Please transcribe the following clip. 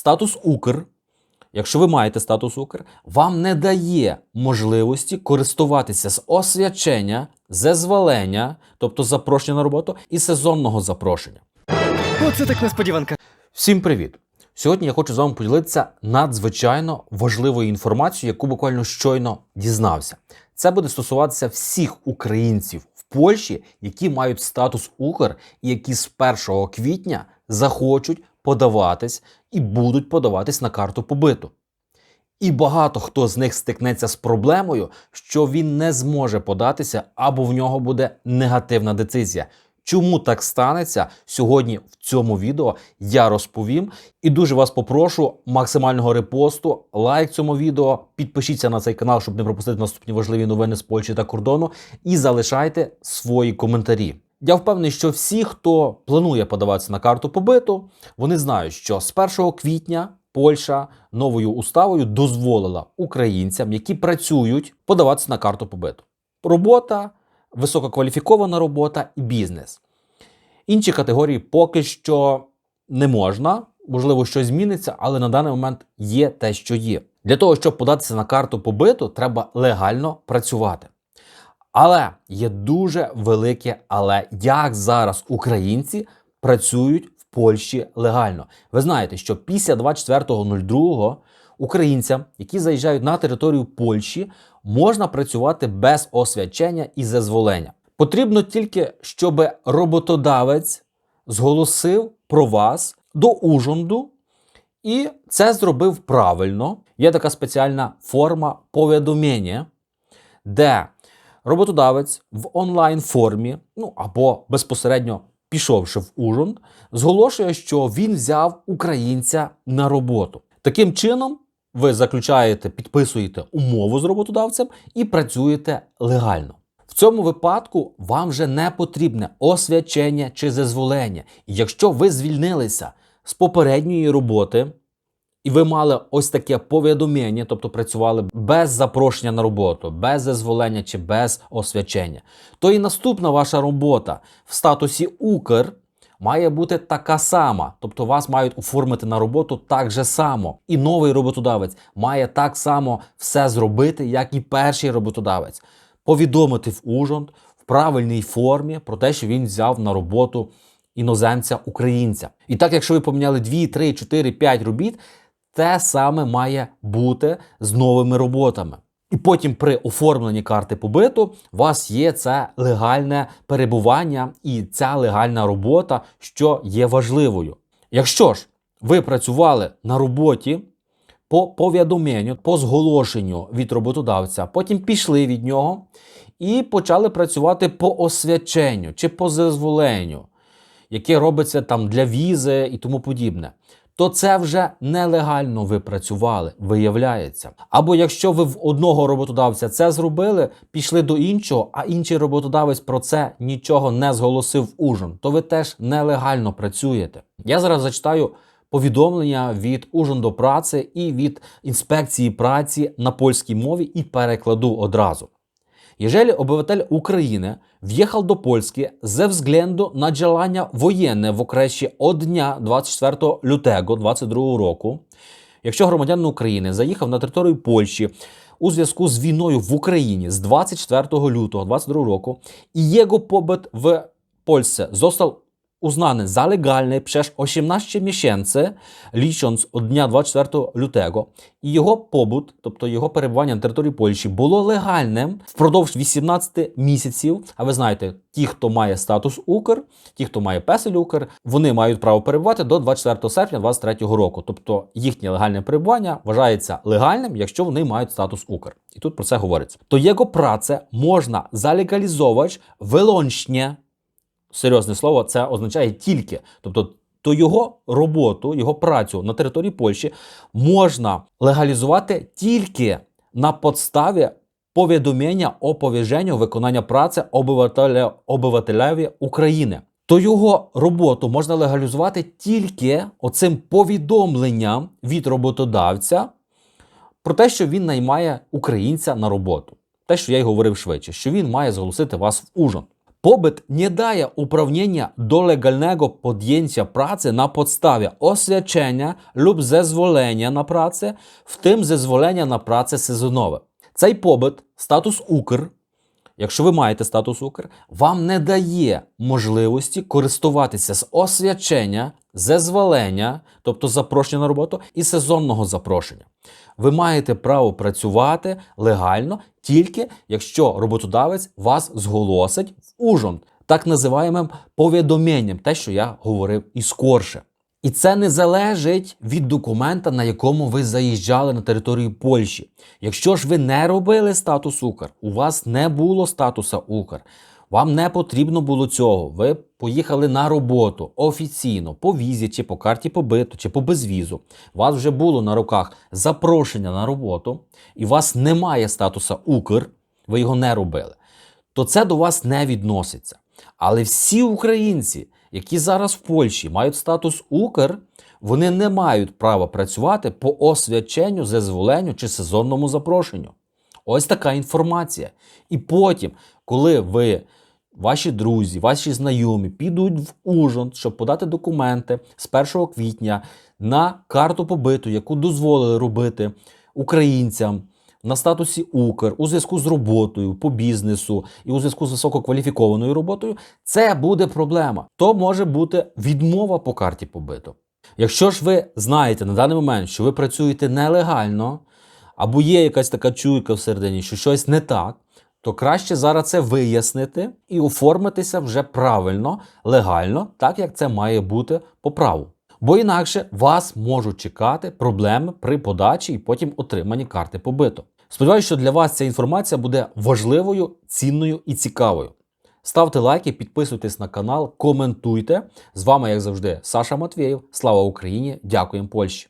статус Укр, якщо ви маєте статус Укр, вам не дає можливості користуватися з освячення, зезволення, тобто запрошення на роботу, і сезонного запрошення. Оце так несподіванка. Всім привіт! Сьогодні я хочу з вами поділитися надзвичайно важливою інформацією, яку буквально щойно дізнався. Це буде стосуватися всіх українців в Польщі, які мають статус Укр і які з 1 квітня захочуть подаватись і будуть подаватись на карту побиту. І багато хто з них стикнеться з проблемою, що він не зможе податися або в нього буде негативна децизія. Чому так станеться сьогодні в цьому відео я розповім. І дуже вас попрошу максимального репосту, лайк цьому відео, підпишіться на цей канал, щоб не пропустити наступні важливі новини з Польщі та кордону, і залишайте свої коментарі. Я впевнений, що всі, хто планує подаватися на карту побиту, вони знають, що з 1 квітня Польща новою уставою дозволила українцям, які працюють, подаватися на карту побиту. Робота, висококваліфікована робота і бізнес. Інші категорії поки що не можна. Можливо, щось зміниться, але на даний момент є те, що є. Для того, щоб податися на карту побиту, треба легально працювати. Але є дуже велике але як зараз українці працюють в Польщі легально. Ви знаєте, що після 24.02 українцям, які заїжджають на територію Польщі, можна працювати без освячення і зазволення. Потрібно тільки, щоб роботодавець зголосив про вас до Ужонду, і це зробив правильно. Є така спеціальна форма повідомлення, де роботодавець в онлайн формі, ну або безпосередньо пішовши в Ужонд, зголошує, що він взяв українця на роботу. Таким чином, ви заключаєте, підписуєте умову з роботодавцем і працюєте легально. В цьому випадку вам вже не потрібне освячення чи зазволення. І якщо ви звільнилися з попередньої роботи, і ви мали ось таке повідомлення, тобто працювали без запрошення на роботу, без зазволення чи без освячення, то і наступна ваша робота в статусі Укр має бути така сама, тобто вас мають оформити на роботу так же само. І новий роботодавець має так само все зробити, як і перший роботодавець. Повідомити в Ужонт в правильній формі про те, що він взяв на роботу іноземця українця. І так, якщо ви поміняли 2, 3, 4, 5 робіт, те саме має бути з новими роботами. І потім при оформленні карти побиту у вас є це легальне перебування і ця легальна робота, що є важливою. Якщо ж ви працювали на роботі по повідомленню, по зголошенню від роботодавця, потім пішли від нього і почали працювати по освяченню чи по зазволенню, яке робиться там для візи і тому подібне то це вже нелегально ви працювали, виявляється. Або якщо ви в одного роботодавця це зробили, пішли до іншого, а інший роботодавець про це нічого не зголосив ужин, то ви теж нелегально працюєте. Я зараз зачитаю повідомлення від Ужин до праці і від інспекції праці на польській мові і перекладу одразу. Jeżeli obywatel України в'їхав до Польщі за взгляду на działania воєнне в okresie одня dnia 24 лютого 2022 року, якщо громадянин України заїхав на територію Польщі у зв'язку з війною в Україні з 24 лютого 2022 року і його побит в Польщі został uznany za legalny przez 18 miesięcy, licząc od dnia 24 lutego, і його побут, тобто його перебування на території Польщі, було легальним впродовж 18 місяців. А ви знаєте, ті, хто має статус Укр, ті, хто має песель Укр, вони мають право перебувати до 24 серпня 2023 року. Тобто їхнє легальне перебування вважається легальним, якщо вони мають статус Укр. І тут про це говориться. То його працę можна залегалізовувати вилончне серйозне слово, це означає тільки. Тобто, то його роботу, його працю на території Польщі можна легалізувати тільки на підставі повідомлення о виконання праці обивателя, обивателеві України. То його роботу можна легалізувати тільки оцим повідомленням від роботодавця про те, що він наймає українця на роботу. Те, що я й говорив швидше, що він має зголосити вас в ужин. Nie daje uprawnienia do legalnego podjęcia pracy na podstawie oświadczenia lub zezwolenia na pracę, w tym zezwolenia на pracę sezonowe. Цей побит, статус Укр, якщо ви маєте статус Укр, вам не дає можливості користуватися з освячення, зезволення, тобто запрошення на роботу, і сезонного запрошення. Ви маєте право працювати легально тільки якщо роботодавець вас зголосить в ужин, так називаємим повідомленням, те, що я говорив і скорше. І це не залежить від документа, на якому ви заїжджали на територію Польщі. Якщо ж ви не робили статус Укр, у вас не було статуса Укр, вам не потрібно було цього. Ви поїхали на роботу офіційно по візі, чи по карті побиту, чи по безвізу. У вас вже було на руках запрошення на роботу, і у вас немає статуса Укр, ви його не робили, то це до вас не відноситься. Але всі українці, які зараз в Польщі мають статус Укр, вони не мають права працювати по освяченню, зезволенню чи сезонному запрошенню. Ось така інформація. І потім, коли ви, ваші друзі, ваші знайомі підуть в Ужгород, щоб подати документи з 1 квітня на карту побиту, яку дозволили робити українцям на статусі Укр у зв'язку з роботою по бізнесу і у зв'язку з висококваліфікованою роботою, це буде проблема. То може бути відмова по карті побиту. Якщо ж ви знаєте на даний момент, що ви працюєте нелегально, або є якась така чуйка всередині, що щось не так, то краще зараз це вияснити і оформитися вже правильно, легально, так як це має бути по праву. Бо інакше вас можуть чекати проблеми при подачі і потім отриманні карти побиту. Сподіваюся, що для вас ця інформація буде важливою, цінною і цікавою. Ставте лайки, підписуйтесь на канал, коментуйте. З вами, як завжди, Саша Матвєєв. Слава Україні! Дякуємо Польщі!